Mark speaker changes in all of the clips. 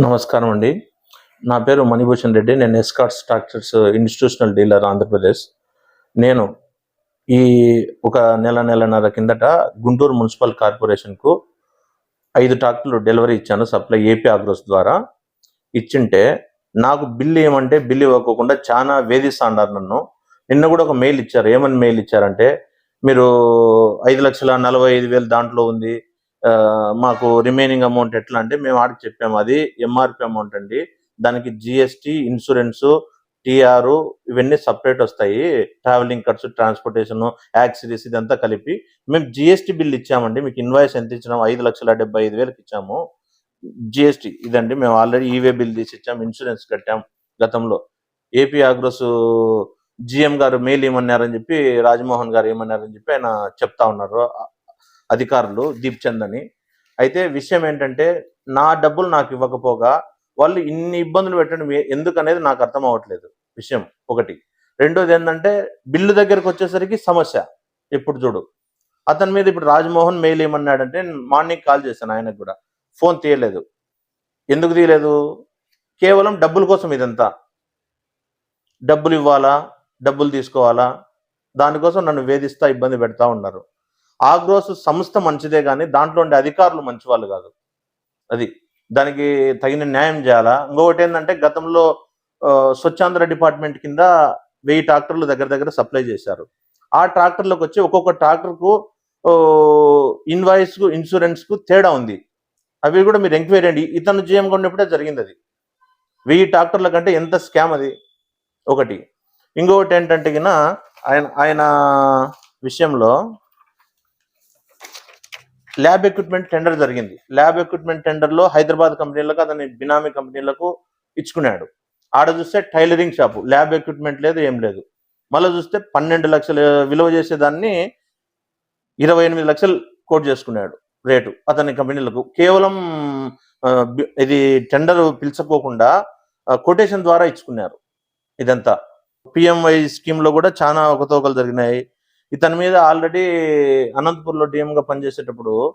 Speaker 1: నమస్కారం అండి. నా పేరు మణిభూషణ్ రెడ్డి. నేను Escot structures institutional dealer Andhra Pradesh. నేను ఈ ఒక నెల నెలన్నర కిందట గుంటూరు మున్సిపల్ కార్పొరేషన్కు ఐదు ట్రాక్టర్లు డెలివరీ ఇచ్చాను. సప్లై ఏపీ ఆగ్రోస్ ద్వారా. ఇచ్చింటే నాకు బిల్లు ఏమంటే బిల్లు ఇవ్వకోకుండా చాలా వేధిస్తాండారు నన్ను. నిన్న కూడా ఒక మెయిల్ ఇచ్చారు. ఏమని మెయిల్ ఇచ్చారంటే మీరు ఐదు లక్షల నలభై ఐదు వేలు దాంట్లో ఉంది. మాకు రిమైనింగ్ అమౌంట్ ఎట్లా అంటే మేము ఆడికి చెప్పాము అది ఎంఆర్పి అమౌంట్ అండి. దానికి జిఎస్టి ఇన్సూరెన్స్ టిఆర్ ఇవన్నీ సపరేట్ వస్తాయి. ట్రావెలింగ్ ఖర్చు ట్రాన్స్పోర్టేషన్ యాక్సిరీస్ ఇదంతా కలిపి. మేము జిఎస్టి బిల్ ఇచ్చామండి. మీకు ఇన్వాయిస్ ఎంత ఇచ్చినాము ఐదు లక్షల డెబ్బై ఐదు వేలకు ఇచ్చాము. జిఎస్టి ఇదండి. మేము ఆల్రెడీ ఈవే బిల్ తీసి ఇచ్చాము ఇన్సూరెన్స్ కట్టాం గతంలో. AP Agros GM garu mail ఏమన్నారని చెప్పి రాజమోహన్ గారు ఏమన్నారని చెప్పి ఆయన చెప్తా ఉన్నారు. అధికారులు దీప్ చంద్ అని. అయితే విషయం ఏంటంటే నా డబ్బులు నాకు ఇవ్వకపోగా వాళ్ళు ఇన్ని ఇబ్బందులు పెట్టడం ఎందుకనేది నాకు అర్థం అవ్వట్లేదు. విషయం ఒకటి. రెండోది ఏంటంటే బిల్లు దగ్గరకు వచ్చేసరికి సమస్య. ఇప్పుడు చూడు. అతని మీద ఇప్పుడు రాజమోహన్ మెయిల్ ఏమన్నాడంటే మార్నింగ్ కాల్ చేశాను ఆయనకు కూడా. ఫోన్ తీయలేదు. ఎందుకు తీయలేదు? కేవలం డబ్బుల కోసం ఇదంతా. డబ్బులు ఇవ్వాలా? డబ్బులు తీసుకోవాలా? దానికోసం నన్ను వేధిస్తా ఇబ్బంది పెడతా ఉన్నారు. ఆగ్రోస్ సంస్థ మంచిదే కానీ దాంట్లో ఉండే అధికారులు మంచి వాళ్ళు కాదు. అది దానికి తగిన న్యాయం చేయాలా? ఇంకొకటి ఏంటంటే గతంలో స్వచ్ఛాంధ్ర డిపార్ట్మెంట్ కింద వెయ్యి ట్రాక్టర్లు దగ్గర దగ్గర సప్లై చేశారు. ఆ ట్రాక్టర్లకు వచ్చి ఒక్కొక్క ట్రాక్టర్కు ఇన్వాయిస్కు ఇన్సూరెన్స్కు తేడా ఉంది. అవి కూడా మీరు ఎంక్వైరీ అండి ఇతను జీఎం కొన్నప్పుడే జరిగింది అది. వెయ్యి ట్రాక్టర్ల కంటే ఎంత స్కామ్ అది? ఒకటి. ఇంకొకటి ఏంటంటే ఆయన ఆయన విషయంలో ల్యాబ్ ఎక్విప్మెంట్ టెండర్ జరిగింది. ల్యాబ్ ఎక్విప్మెంట్ టెండర్లో హైదరాబాద్ కంపెనీలకు అతని బినామీ కంపెనీలకు ఇచ్చుకున్నాడు. ఆడ చూస్తే టైలరింగ్ షాపు. ల్యాబ్ ఎక్విప్మెంట్ లేదు ఏం లేదు. మళ్ళీ చూస్తే పన్నెండు లక్షలు విలువ చేసేదాన్ని ఇరవై ఎనిమిది లక్షలు కోట్ చేసుకున్నాడు రేటు అతని కంపెనీలకు. కేవలం ఇది టెండర్ పిలుచుకోకుండా కొటేషన్ ద్వారా ఇచ్చుకున్నారు ఇదంతా. పిఎంవై స్కీమ్లో కూడా చాలా ఒకతోకలు జరిగినాయి. ఇతని మీద ఆల్రెడీ అనంతపూర్లో డిఎం గా పనిచేసేటప్పుడు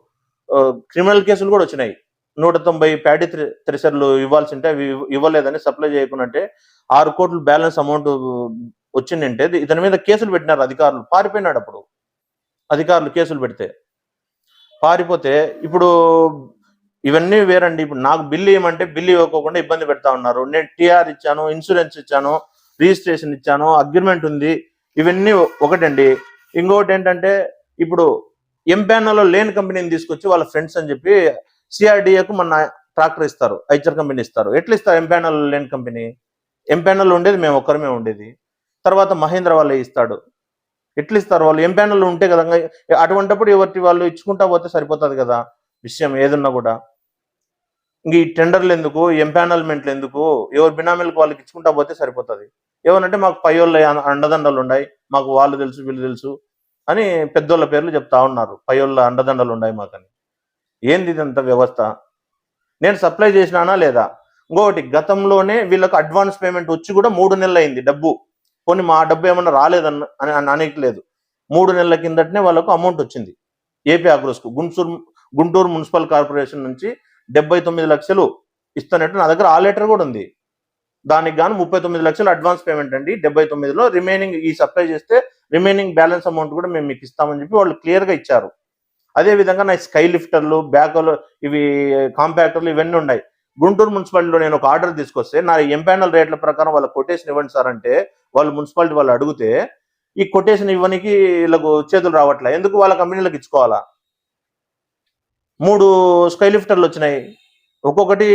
Speaker 1: క్రిమినల్ కేసులు కూడా వచ్చినాయి. నూట తొంభై ప్యాడీ థ్రె- ఇవ్వాల్సింటే ఇవ్వాల్సి ఉంటే అవి ఇవ్వలేదని సప్లై చేయకున్నట్టే ఆరు కోట్లు బ్యాలెన్స్ అమౌంట్ వచ్చిందంటే ఇతని మీద కేసులు పెట్టినారు అధికారులు. పారిపోయినాడు అప్పుడు. అధికారులు కేసులు పెడితే. పారిపోతే ఇప్పుడు ఇవన్నీ వేరండి. ఇప్పుడు నాకు బిల్లు ఇవ్వమంటే బిల్లు ఇవ్వకోకుండా ఇబ్బంది పెడతా ఉన్నారు. నేను టీఆర్ ఇచ్చాను ఇన్సూరెన్స్ ఇచ్చాను రిజిస్ట్రేషన్ ఇచ్చాను అగ్రిమెంట్ ఉంది. ఇవన్నీ ఒకటండి. ఇంకొకటి ఏంటంటే ఇప్పుడు ఎంపానలో లేని కంపెనీని తీసుకొచ్చి వాళ్ళ ఫ్రెండ్స్ అని చెప్పి సిఆర్డిఏకు మన ట్రాక్టర్ ఇస్తారు ఐచర్ కంపెనీ ఇస్తారు. ఎట్లా ఇస్తారు ఎంపానల్ లేని కంపెనీ? ఎంపానల్ ఉండేది మేము ఒక్కరమే ఉండేది. తర్వాత మహేంద్ర వాళ్ళే ఇస్తాడు. ఎట్లా ఇస్తారు వాళ్ళు ఎంపానల్ ఉంటే కదా అటువంటిప్పుడు ఎవరి వాళ్ళు ఇచ్చుకుంటా పోతే సరిపోతుంది కదా విషయం ఏదున్నా కూడా. ఇంక ఈ టెండర్లు ఎందుకు? ఎంపానల్మెంట్లు ఎందుకు? ఎవరు బినామీలకు వాళ్ళకి ఇచ్చుకుంటా పోతే సరిపోతుంది. ఏమనంటే మాకు పై వాళ్ళ అండదండలు ఉన్నాయి మాకు వాళ్ళు తెలుసు వీళ్ళు తెలుసు అని పెద్దోళ్ళ పేర్లు చెప్తా ఉన్నారు. పై అండదండలు ఉన్నాయి మాకని. ఏంది ఇదంత వ్యవస్థ? నేను సప్లై చేసినానా లేదా? ఇంకొకటి గతంలోనే వీళ్ళకు అడ్వాన్స్ పేమెంట్ వచ్చి కూడా మూడు నెలలు అయింది డబ్బు. కొన్ని మా డబ్బు ఏమన్నా రాలేదన్న అని అనట్లేదు మూడు నెలల కిందటనే వాళ్ళకు అమౌంట్ వచ్చింది. ఏపీ ఆగ్రోస్కు. గుంటూరు గుంటూరు మున్సిపల్ కార్పొరేషన్ నుంచి డెబ్బై తొమ్మిది లక్షలు ఇస్తున్నట్టు నా దగ్గర ఆ లెటర్ కూడా ఉంది. దానికి గాను ముప్పై తొమ్మిది లక్షలు అడ్వాన్స్ పేమెంట్ అండి. డెబ్బై తొమ్మిదిలో రిమైనింగ్ ఈ సప్లై చేస్తే రిమైనింగ్ బ్యాలెన్స్ అమౌంట్ కూడా మేము మీకు ఇస్తామని చెప్పి వాళ్ళు క్లియర్గా ఇచ్చారు. అదే విధంగా నా స్కై లిఫ్టర్లు బ్యాకర్లు ఇవి కాంపాక్టర్లు ఇవన్నీ ఉన్నాయి. గుంటూరు మున్సిపాలిటీలో నేను ఒక ఆర్డర్ తీసుకొస్తే నా ఎంపానల్ రేట్ల ప్రకారం వాళ్ళ కొటేషన్ ఇవ్వండి సార్ అంటే వాళ్ళు మున్సిపాలిటీ వాళ్ళు అడిగితే ఈ కొటేషన్ ఇవ్వనికి వీళ్ళకు చేతులు రావట్లే. ఎందుకు వాళ్ళ కంపెనీలకు ఇచ్చుకోవాలా? మూడు స్కై లిఫ్టర్లు వచ్చినాయి. ఒక్కొక్కటి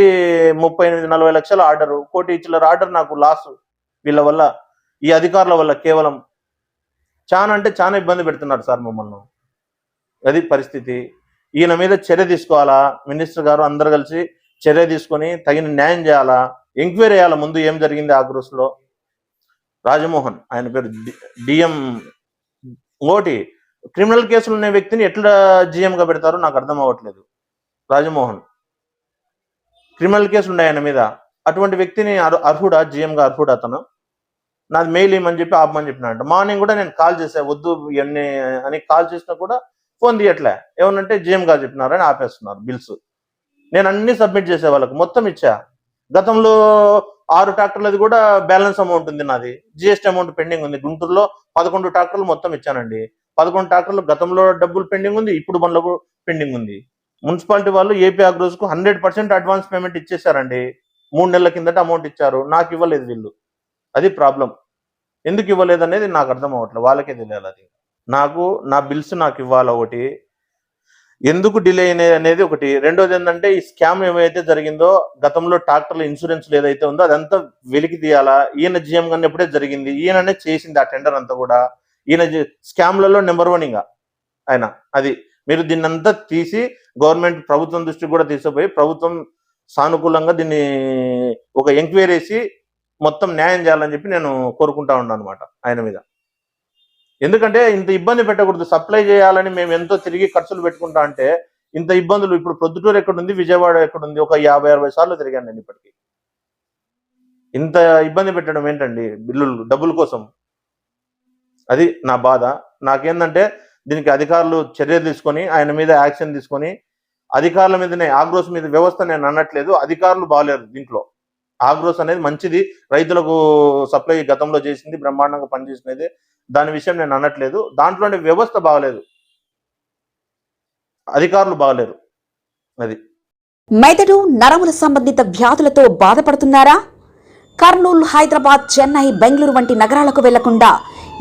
Speaker 1: ముప్పై ఎనిమిది నలభై లక్షల ఆర్డర్ కోటి చిల్లర ఆర్డర్ నాకు లాస్ వీళ్ళ వల్ల ఈ అధికారుల వల్ల కేవలం చాలా అంటే చాలా ఇబ్బంది పెడుతున్నారు సార్ మమ్మల్ని. అది పరిస్థితి. ఈయన మీద చర్య తీసుకోవాలా? మినిస్టర్ గారు అందరు కలిసి చర్య తీసుకొని తగిన న్యాయం చేయాలా? ఎంక్వైరీ చేయాలా? ముందు ఏం జరిగింది ఆ గ్రూస్లో రాజమోహన్ ఆయన పేరు డిఎం ఇంకోటి క్రిమినల్ కేసులు ఉన్న వ్యక్తిని ఎట్లా జీఎంగా పెడతారో నాకు అర్థం అవ్వట్లేదు. రాజమోహన్ క్రిమినల్ కేసులు ఉన్నాయి ఆయన మీద. అటువంటి వ్యక్తిని అర్హుడా? GM గా అర్హుడా అతను నాది మెయిల్ ఏమని చెప్పి ఆపమని చెప్పినాడు మార్నింగ్ కూడా నేను కాల్ చేసా వద్దు ఇవన్నీ అని కాల్ చేసినా కూడా ఫోన్ తీయట్లే. ఏమనంటే జిఎం గారు చెప్పినారని ఆపేస్తున్నారు బిల్స్. నేను అన్ని సబ్మిట్ చేసే వాళ్ళకి మొత్తం ఇచ్చా. గతంలో ఆరు ట్రాక్టర్లది కూడా బ్యాలెన్స్ అమౌంట్ ఉంది నాది. జిఎస్టీ అమౌంట్ పెండింగ్ ఉంది. గుంటూరులో పదకొండు ట్రాక్టర్లు మొత్తం ఇచ్చానండి. పదకొండు ట్రాక్టర్లు గతంలో డబ్బులు పెండింగ్ ఉంది ఇప్పుడు బండ్లకు పెండింగ్ ఉంది. మున్సిపాలిటీ వాళ్ళు ఏపీ అగ్రోస్కు హండ్రెడ్ పర్సెంట్ అడ్వాన్స్ పేమెంట్ ఇచ్చేసారండి మూడు నెలల కిందట అమౌంట్ ఇచ్చారు. నాకు ఇవ్వలేదు వీళ్ళు. అది ప్రాబ్లం. ఎందుకు ఇవ్వలేదు అనేది నాకు అర్థం అవ్వట్లేదు. వాళ్ళకే తెలియాలి అది. నాకు నా బిల్స్ నాకు ఇవ్వాలి ఒకటి? ఎందుకు డిలే అయినది అనేది ఒకటి. రెండోది ఏంటంటే ఈ స్కామ్ ఏమైతే జరిగిందో గతంలో ట్రాక్టర్ల ఇన్సూరెన్స్ ఏదైతే ఉందో అదంతా వెలికి తీయాలా? ఈయన జిఎం గారిని ఎప్పుడే జరిగింది? ఈయననే చేసింది ఆ టెండర్ అంతా కూడా. ఈయన స్కామ్లలో నెంబర్ వన్ ఇంకా. ఆయన అది. మీరు దీన్ని అంతా తీసి గవర్నమెంట్ ప్రభుత్వం దృష్టికి కూడా తీసుకుపోయి ప్రభుత్వం సానుకూలంగా దీన్ని ఒక ఎంక్వైరీ వేసి మొత్తం న్యాయం చేయాలని చెప్పి నేను కోరుకుంటా ఉన్నాను అనమాట ఆయన మీద. ఎందుకంటే ఇంత ఇబ్బంది పెట్టకూడదు. సప్లై చేయాలని మేము ఎంతో తిరిగి ఖర్చులు పెట్టుకుంటా అంటే ఇంత ఇబ్బందులు ఇప్పుడు ప్రొద్దుటూరు ఎక్కడుంది విజయవాడ ఎక్కడుంది ఒక యాభై అరవై సార్లు తిరిగాను నేను ఇప్పటికీ. ఇంత ఇబ్బంది పెట్టడం ఏంటండి? బిల్లులు డబ్బుల కోసం. అది నా బాధ. నాకేందంటే దీనికి అధికారులు చర్య తీసుకొని ఆయన మీద యాక్షన్ తీసుకొని అధికారుల మీదనే ఆగ్రోస్ మీద వ్యవస్థ నేను అనట్లేదు అధికారులు బాగలేరు దీంట్లో. ఆగ్రోస్ అనేది మంచిది రైతులకు సప్లై గతంలో చేసింది బ్రహ్మాండంగా పనిచేసినది దాని విషయం నేను అనట్లేదు. దాంట్లోనే వ్యవస్థ బాగలేదు. అధికారులు బాగలేరు. అది.
Speaker 2: మెదడు నరముల సంబంధిత వ్యాధులతో బాధపడుతున్నారా? కర్నూలు హైదరాబాద్ చెన్నై బెంగళూరు వంటి నగరాలకు వెళ్ళకుండా